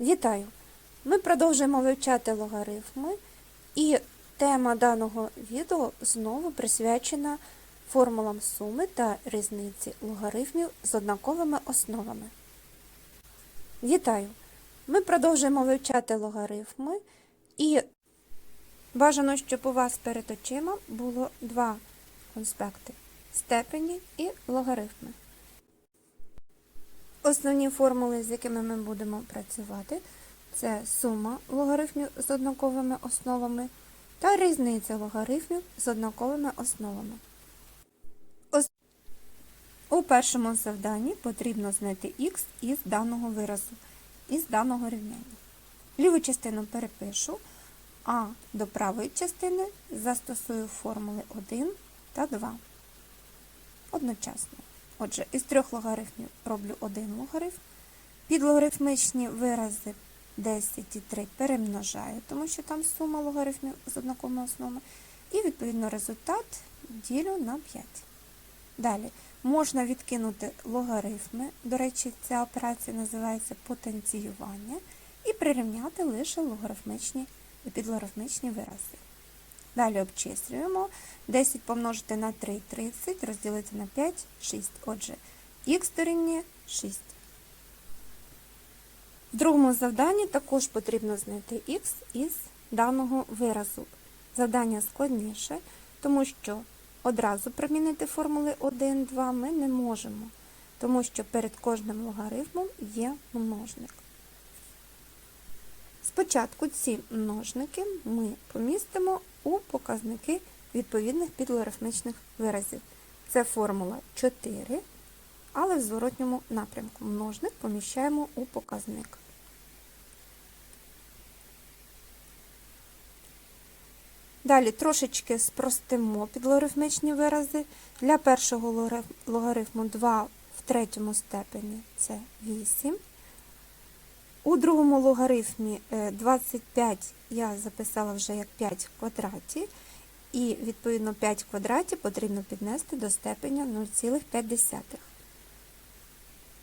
Вітаю! Ми продовжуємо вивчати логарифми, і тема даного відео знову присвячена формулам суми та різниці логарифмів з однаковими основами. Вітаю! Ми продовжуємо вивчати логарифми, і бажано, щоб у вас перед очима було два конспекти степені і логарифми. Основні формули, з якими ми будемо працювати, це сума логарифмів з однаковими основами та різниця логарифмів з однаковими основами. У першому завданні потрібно знайти х із даного виразу, із даного рівняння. Ліву частину перепишу, а до правої частини застосую формули 1 та 2 одночасно. Отже, із трьох логарифмів роблю один логарифм. Підлогарифмічні вирази 10 і 3 перемножаю, тому що там сума логарифмів з однаковими основами. І, відповідно, результат ділю на 5. Далі можна відкинути логарифми. До речі, ця операція називається потенціювання, і прирівняти лише логарифмічні і підлогарифмічні вирази. Далі обчислюємо. 10 помножити на 3 – 30, розділити на 5 – 6. Отже, х дорівнює 6. В другому завданні також потрібно знайти х із даного виразу. Завдання складніше, тому що одразу примінити формули 1, 2 ми не можемо, тому що перед кожним логарифмом є множник. Спочатку ці множники ми помістимо у показники відповідних підлогарифмічних виразів. Це формула 4, але в зворотньому напрямку множник поміщаємо у показник. Далі трошечки спростимо підлогарифмічні вирази. Для першого логарифму 2 в третьому степені це 8. У другому логарифмі 25 я записала вже як 5 в квадраті, і відповідно 5 в квадраті потрібно піднести до степеня 0,5.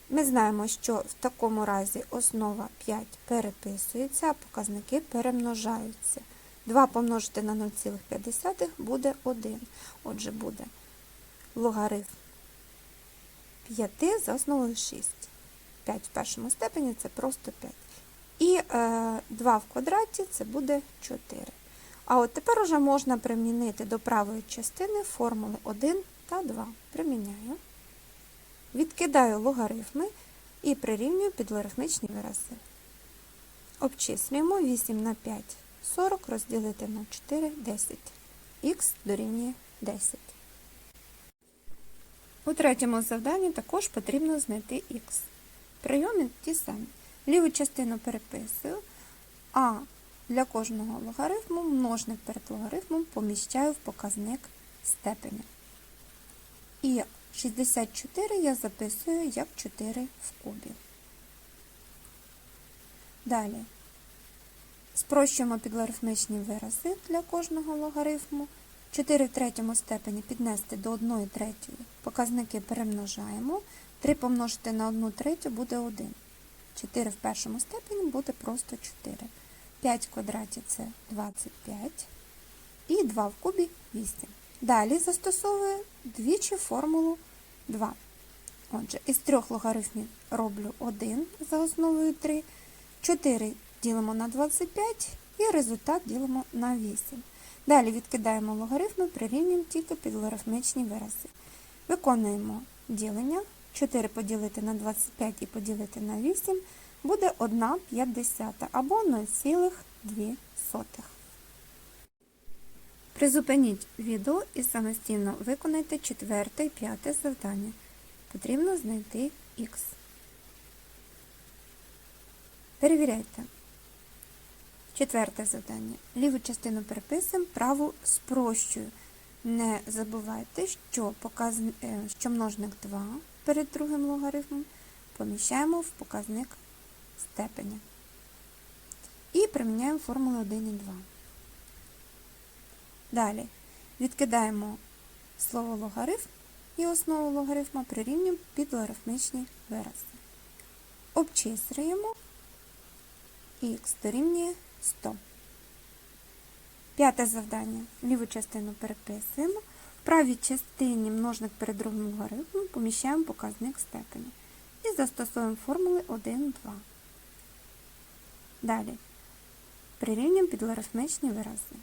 Ми знаємо, що в такому разі основа 5 переписується, а показники перемножаються. 2 помножити на 0,5 буде 1. Отже, буде логарифм 5 за основою 6. 5 в першому степені це просто 5. І е, 2 в квадраті це буде 4. А от тепер уже можна примінити до правої частини формули 1 та 2. Приміняю. Відкидаю логарифми і прирівнюю підлогарифмічні вирази. Обчислюємо 8 на 5 40 розділити на 4 10. Х дорівнює 10. У третьому завданні також потрібно знайти х. Прийоми ті самі. Ліву частину переписую, а для кожного логарифму множник перед логарифмом поміщаю в показник степеня. І 64 я записую як 4 в кубі. Далі спрощуємо підлогарифмічні вирази для кожного логарифму. 4 в третьому степені піднести до 1 третьої. Показники перемножаємо. 3 помножити на 1 третю буде 1. 4 в першому степені буде просто 4. 5 в квадраті це 25. І 2 в кубі 8. Далі застосовую двічі формулу 2. Отже, із трьох логарифмів роблю 1 за основою 3. 4 ділимо на 25 і результат ділимо на 8. Далі відкидаємо логарифми, прирівнюємо тільки підлогарифмічні вирази. Виконуємо ділення. 4 поділити на 25 і поділити на 8 буде 1,5 або 0,2. Призупиніть відео і самостійно виконайте четверте і п'яте завдання. Потрібно знайти х. Перевіряйте. Четверте завдання. Ліву частину переписуємо, праву спрощую. Не забувайте, що, показ... що множник 2 перед другим логарифмом поміщаємо в показник степеня. І приміняємо формулу 1 і 2. Далі відкидаємо слово логарифм і основу логарифма прирівнюємо під логарифмічні вирази. Обчислюємо х дорівнює 100. П'яте завдання. Ліву частину переписуємо. Правій частині множник перед другим логарифмом поміщаємо показник степені. І застосовуємо формули 1, 2. Далі. Прирівнюємо підлогарифмічні вирази.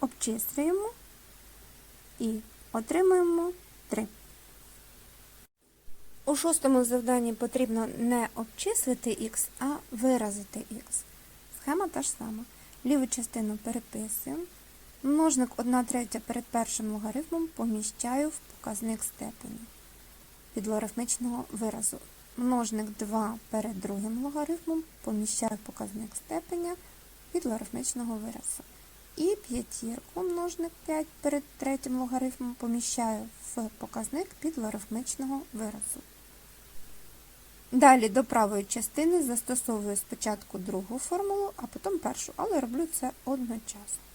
Обчислюємо і отримуємо 3. У шостому завданні потрібно не обчислити х, а виразити х. Схема та ж сама. Ліву частину переписуємо. Множник 1 третя перед першим логарифмом поміщаю в показник степені від підлогарифмічного виразу. Множник 2 перед другим логарифмом поміщаю в показник степеня від підлогарифмічного виразу. І п'ятірку множник 5 перед третім логарифмом поміщаю в показник під підлогарифмічного виразу. Далі до правої частини застосовую спочатку другу формулу, а потім першу, але роблю це одночасно.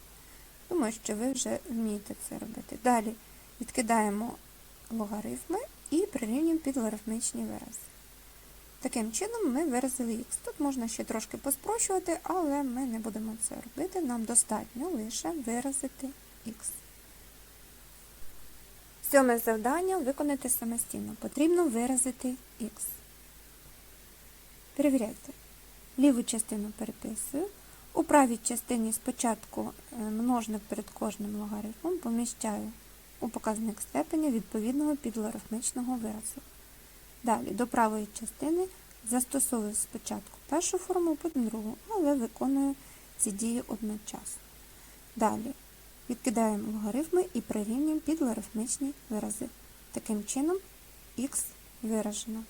Думаю, що ви вже вмієте це робити. Далі відкидаємо логарифми і прирівнюємо підлогарифмічні вирази. Таким чином ми виразили х. Тут можна ще трошки поспрощувати, але ми не будемо це робити. Нам достатньо лише виразити х. Сьоме завдання виконати самостійно. Потрібно виразити х. Перевіряйте. Ліву частину переписую. У правій частині спочатку е, множник перед кожним логарифмом поміщаю у показник степеня відповідного підлогарифмічного виразу. Далі до правої частини застосовую спочатку першу форму, потім другу, але виконую ці дії одночасно. Далі відкидаємо логарифми і прирівнюємо підлогарифмічні вирази. Таким чином х виражено.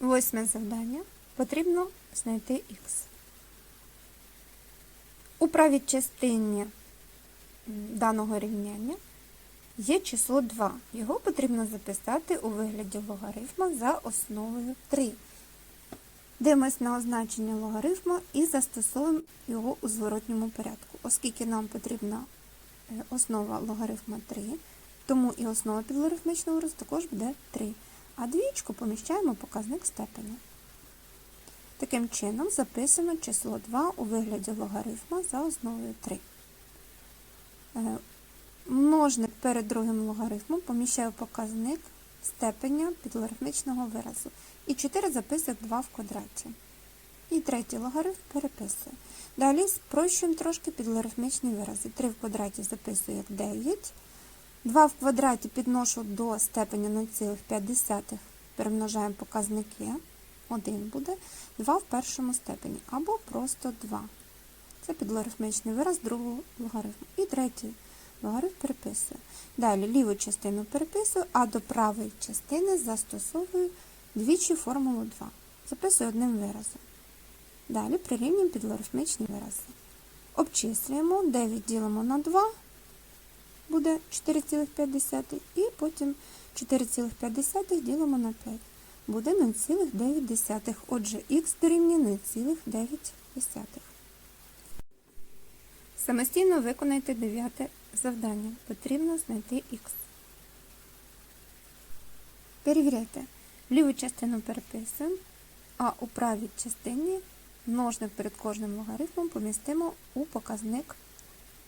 Восьме завдання. Потрібно знайти х. У правій частині даного рівняння є число 2. Його потрібно записати у вигляді логарифма за основою 3. Дивимось на означення логарифма і застосовуємо його у зворотньому порядку. Оскільки нам потрібна е, основа логарифма 3, тому і основа підлогарифмічного виразу також буде 3. А двічку поміщаємо показник степеня. Таким чином записуємо число 2 у вигляді логарифма за основою 3. Е, Множник перед другим логарифмом поміщаю показник степеня підлогарифмічного виразу. І 4 записую 2 в квадраті. І третій логарифм переписую. Далі спрощуємо трошки підлогарифмічні вирази. 3 в квадраті записую як 9. 2 в квадраті підношу до степеня 0,5, перемножаємо показники. 1 буде, 2 в першому степені, або просто 2. Це підлогарифмічний вираз другого логарифму. І третій логарифм переписую. Далі ліву частину переписую, а до правої частини застосовую двічі формулу 2. Записую одним виразом. Далі прирівнюємо підлогарифмічні вирази. Обчислюємо, 9 ділимо на 2, буде 4,5, і потім 4,5 ділимо на 5. Буде 0,9. Отже, х дорівнює 0,9. Самостійно виконайте дев'яте завдання. Потрібно знайти х. Перевіряйте. Ліву частину переписуємо, а у правій частині множник перед кожним логарифмом помістимо у показник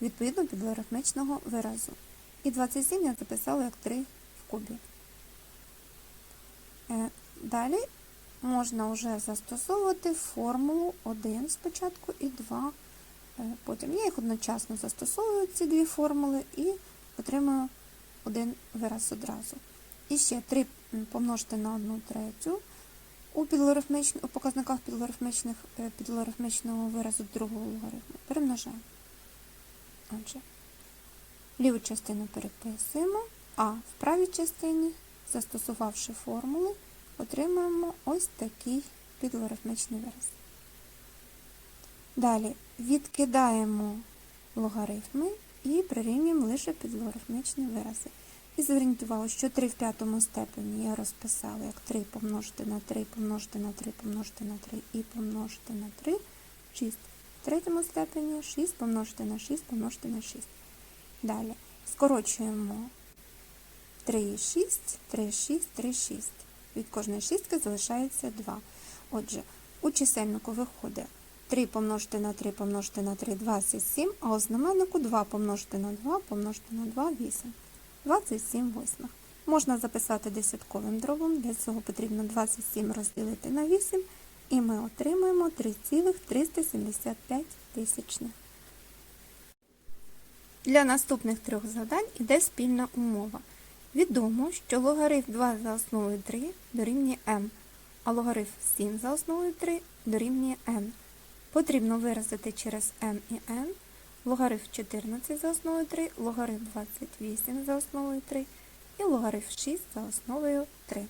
відповідно підлогарифмічного виразу. І 27 я записала як 3 в кубі. Е, Далі можна вже застосовувати формулу 1 спочатку і 2 потім. Я їх одночасно застосовую, ці дві формули, і отримую один вираз одразу. І ще 3 помножити на 1 третю у, у показниках підлогарифмічного виразу другого логарифму. Перемножаємо. Отже, ліву частину переписуємо, а в правій частині, застосувавши формули, отримуємо ось такий підлогарифмічний вираз. Далі відкидаємо логарифми і прирівнюємо лише підлогарифмічні вирази. І зверніть увагу, що 3 в п'ятому степені я розписала як 3 помножити на 3, помножити на 3, помножити на 3 і помножити на 3, 6. В третьому степені 6 помножити на 6, помножити на 6. Далі скорочуємо 3, 6, 3, 6, 3, 6. Від кожної шістки залишається 2. Отже, У чисельнику виходить 3 помножити на 3 помножити на 3 27, а у знаменнику 2 помножити на 2 помножити на 2 8. 27 восьмих. Можна записати десятковим дробом, для цього потрібно 27 розділити на 8, і ми отримаємо 3,375 тисячних. Для наступних трьох завдань іде спільна умова. Відомо, що логарифм 2 за основою 3 дорівнює m, а логарифм 7 за основою 3 дорівнює n. Потрібно виразити через m і n логарифм 14 за основою 3, логарифм 28 за основою 3 і логарифм 6 за основою 3.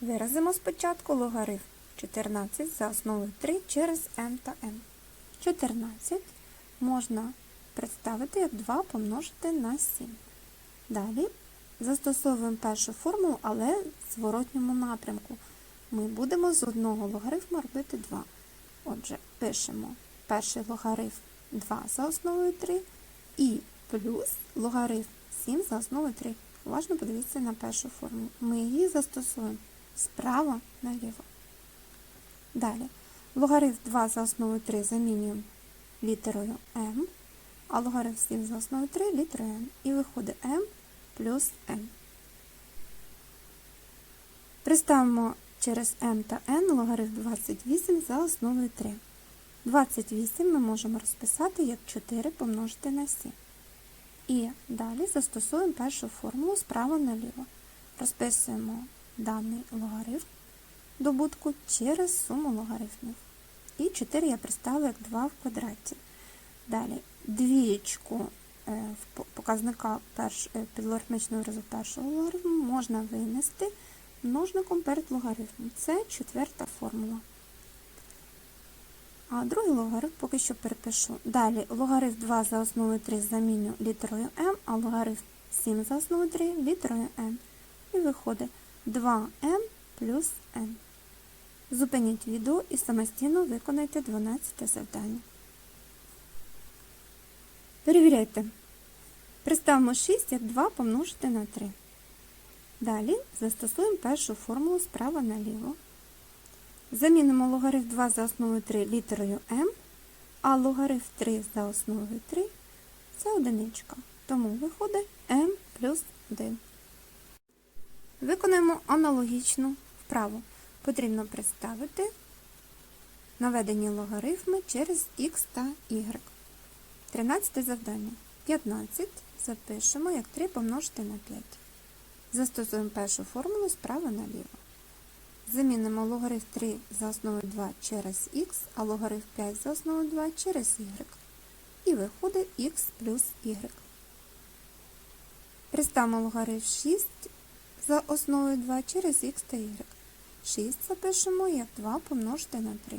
Виразимо спочатку логарифм 14 за основою 3 через m та n. 14 можна представити як 2 помножити на 7. Далі застосовуємо першу формулу, але в зворотньому напрямку. Ми будемо з одного логарифму робити 2. Отже, пишемо перший логарифм 2 за основою 3 і плюс логарифм 7 за основою 3. Уважно подивіться на першу формулу. Ми її застосуємо справа наліво. Далі. Логарифм 2 за основою 3 замінюємо літерою m, а логарифм 7 за основою 3 літерою n. І виходить m плюс n. Приставимо через m та n логарифм 28 за основою 3. 28 ми можемо розписати як 4 помножити на 7. І далі застосуємо першу формулу справа наліво. Розписуємо даний логарифм добутку через суму логарифмів. І 4 я представила як 2 в квадраті. Далі двієчку е, показника перш, е, підлогарифмічного виразу першого логарифму можна винести множником перед логарифмом. Це четверта формула. А другий логарифм поки що перепишу. Далі логарифм 2 за основою 3 заміню літерою m, а логарифм 7 за основою 3 літерою n. І виходить 2m плюс n. Зупиніть відео і самостійно виконайте 12 завдання. Перевіряйте. Представимо 6 як 2 помножити на 3. Далі застосуємо першу формулу справа наліво. Замінимо логарифм 2 за основою 3 літерою m, а логарифм 3 за основою 3 це одиничка. Тому виходить m плюс 1. Виконуємо аналогічну вправу. Потрібно представити наведені логарифми через x та y. 13 завдання. 15 запишемо як 3 помножити на 5. Застосуємо першу формулу справа наліво. Замінимо логарифм 3 за основою 2 через х, а логарифм 5 за основою 2 через y. І виходить х плюс y. Приставимо логарифм 6 за основою 2 через х та y. 6 запишемо як 2 помножити на 3.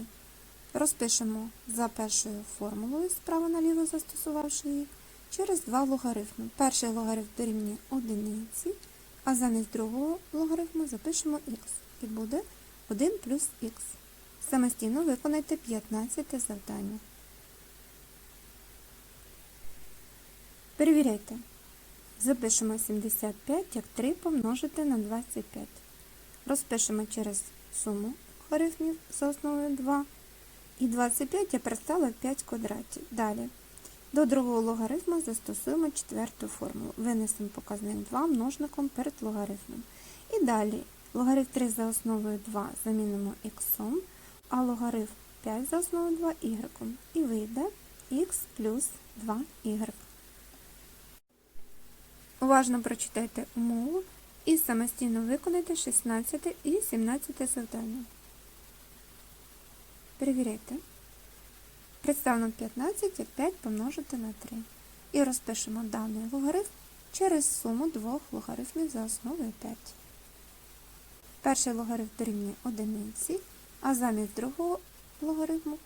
Розпишемо за першою формулою справа наліво застосувавши її, через два логарифми. Перший логарифм дорівнює одиниці, а замість другого логарифму запишемо х. І буде 1 плюс х. Самостійно виконайте 15 завдання. Перевіряйте. Запишемо 75 як 3 помножити на 25. Розпишемо через суму логарифмів за основою 2. І 25 я представила в 5 квадратів. Далі. До другого логарифму застосуємо четверту формулу. Винесемо показник 2 множником перед логарифмом. І далі логарифм 3 за основою 2 замінимо х, а логарифм 5 за основою 2 y. І вийде х плюс 2y. Уважно прочитайте умову і самостійно виконайте 16 і 17 завдання. Перевіряйте. Представимо 15 як 5 помножити на 3. І розпишемо даний логарифм через суму двох логарифмів за основою 5. Перший логарифм дорівнює одиниці, а замість другого логарифму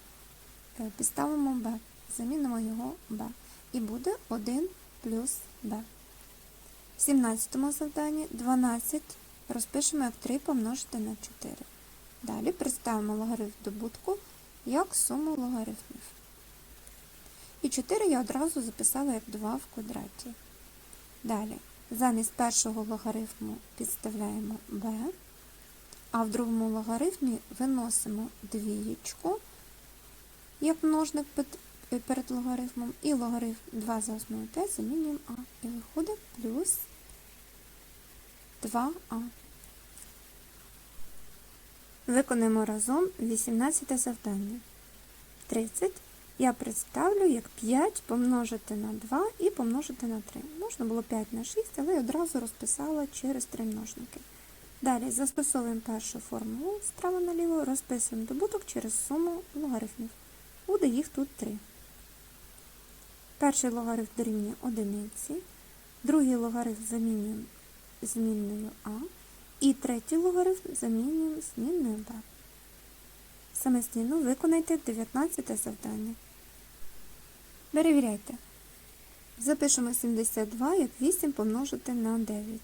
е, підставимо b. Замінимо його b. І буде 1 плюс b. В 17 завданні 12 розпишемо як 3 помножити на 4. Далі представимо логарифм добутку як суму логарифмів. І 4 я одразу записала як 2 в квадраті. Далі, замість першого логарифму підставляємо b, А в другому логарифмі виносимо двієчку, як множник перед логарифмом, і логарифм 2 за основою 5 замінюємо А. І виходить плюс 2А. Виконаємо разом 18 завдання. 30 я представлю як 5 помножити на 2 і помножити на 3. Можна було 5 на 6, але я одразу розписала через три множники. Далі застосовуємо першу формулу справа наліво, розписуємо добуток через суму логарифмів. Буде їх тут 3. Перший логарифм дорівнює одиниці, другий логарифм замінюємо змінною А, і третій логарифм замінюємо змінною Б. Самостійно виконайте 19 завдання. Перевіряйте. Запишемо 72 як 8 помножити на 9.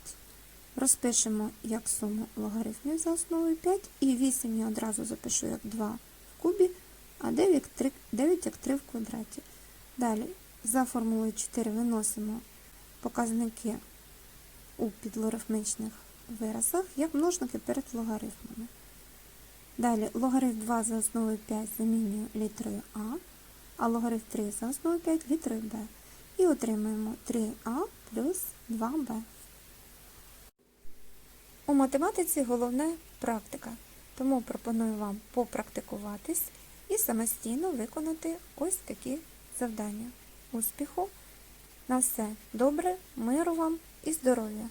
Розпишемо як суму логарифмів за основою 5, і 8 я одразу запишу як 2 в кубі, а 9 як 3, 9 як 3 в квадраті. Далі, за формулою 4 виносимо показники у підлогарифмічних виразах як множники перед логарифмами. Далі логарифм 2 за основою 5 замінюю літерою А, а логарифм 3 за основою 5 літерою Б. І отримаємо 3А плюс 2Б. У математиці головне практика, тому пропоную вам попрактикуватись і самостійно виконати ось такі завдання. Успіху! На все добре, миру вам і здоров'я!